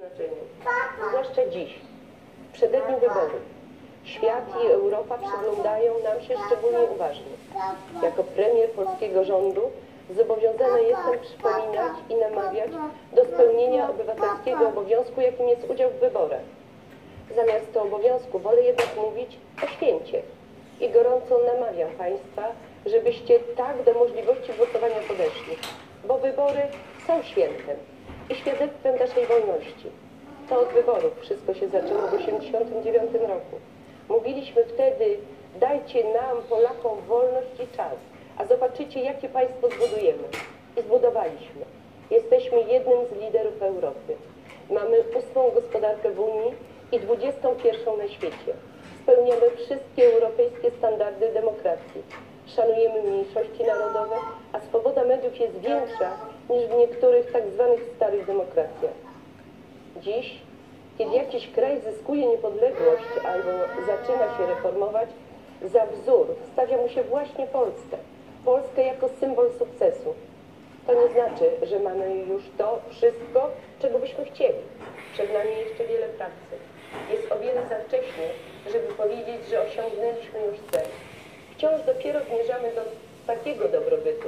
znaczeniu. Zwłaszcza dziś, w przededniu wyborów. Świat i Europa przyglądają nam się szczególnie uważnie. Jako premier polskiego rządu zobowiązana jestem przypominać i namawiać do spełnienia obywatelskiego obowiązku, jakim jest udział w wyborach. Zamiast to obowiązku wolę jednak mówić o święcie i gorąco namawiam Państwa, żebyście tak do możliwości głosowania podeszli, bo wybory są świętem i świadectwem naszej wolności. To od wyborów wszystko się zaczęło w 1989 roku. Mówiliśmy wtedy, dajcie nam, Polakom, wolność i czas, a zobaczycie, jakie państwo zbudujemy. I zbudowaliśmy. Jesteśmy jednym z liderów Europy. Mamy ósmą gospodarkę w Unii i dwudziestą pierwszą na świecie. Spełniamy wszystkie europejskie standardy demokracji. Szanujemy mniejszości narodowe, a swoboda mediów jest większa niż w niektórych tak zwanych starych demokracjach. Dziś, kiedy jakiś kraj zyskuje niepodległość albo zaczyna się reformować, za wzór stawia mu się właśnie Polskę. Polskę jako symbol sukcesu. To nie znaczy, że mamy już to wszystko, czego byśmy chcieli. Przed nami jeszcze wiele pracy. Jest o wiele za wcześnie, żeby powiedzieć, że osiągnęliśmy już cel. Wciąż dopiero zmierzamy do takiego dobrobytu,